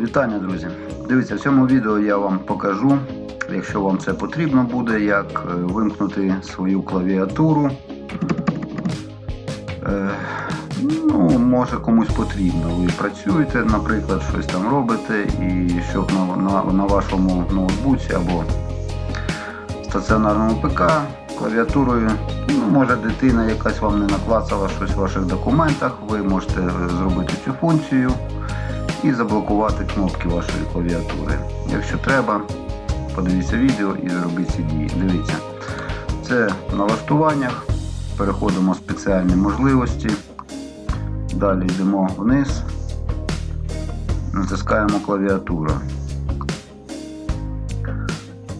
Вітання, друзі! Дивіться, в цьому відео я вам покажу, якщо вам це потрібно буде, як е, вимкнути свою клавіатуру. Е, Ну, може комусь потрібно. Ви працюєте, наприклад, щось там робите, і щоб на, на, на вашому ноутбуці або стаціонарному ПК клавіатурою, ну, може дитина якась вам не наклацала щось в ваших документах, ви можете е, зробити цю функцію і заблокувати кнопки вашої клавіатури. Якщо треба, подивіться відео і зробіть ці дії. Дивіться. Це в налаштуваннях. Переходимо в спеціальні можливості. Далі йдемо вниз, натискаємо клавіатуру.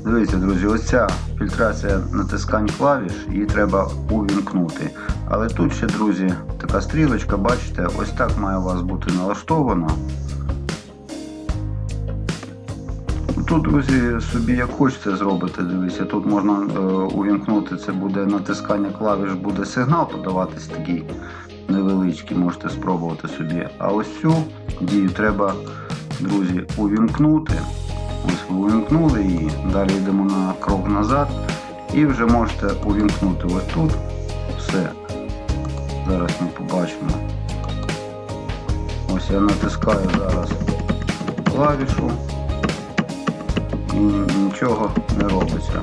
Дивіться, друзі, ось ця фільтрація натискань клавіш, її треба увімкнути. Але тут ще, друзі, така стрілочка, бачите, ось так має у вас бути налаштовано. Тут, друзі, собі як хочете зробити, дивіться, тут можна е, увімкнути, це буде натискання клавіш, буде сигнал подаватись такий невеличкий, можете спробувати собі. А ось цю дію треба, друзі, увімкнути. Ось ви увімкнули її, далі йдемо на крок назад і вже можете увімкнути ось тут все. Зараз ми побачимо. Ось я натискаю зараз клавішу і нічого не робиться.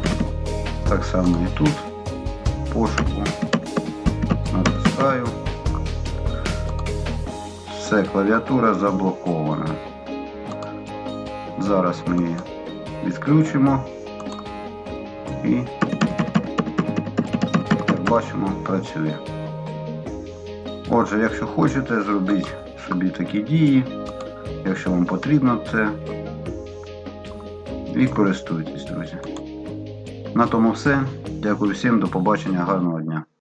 Так само і тут пошуку натискаю. Все, клавіатура заблокована. Зараз ми її відключимо і, як бачимо, працює. Отже, якщо хочете, зробіть собі такі дії, якщо вам потрібно це. І користуйтесь, друзі. На тому все. Дякую всім, до побачення, гарного дня.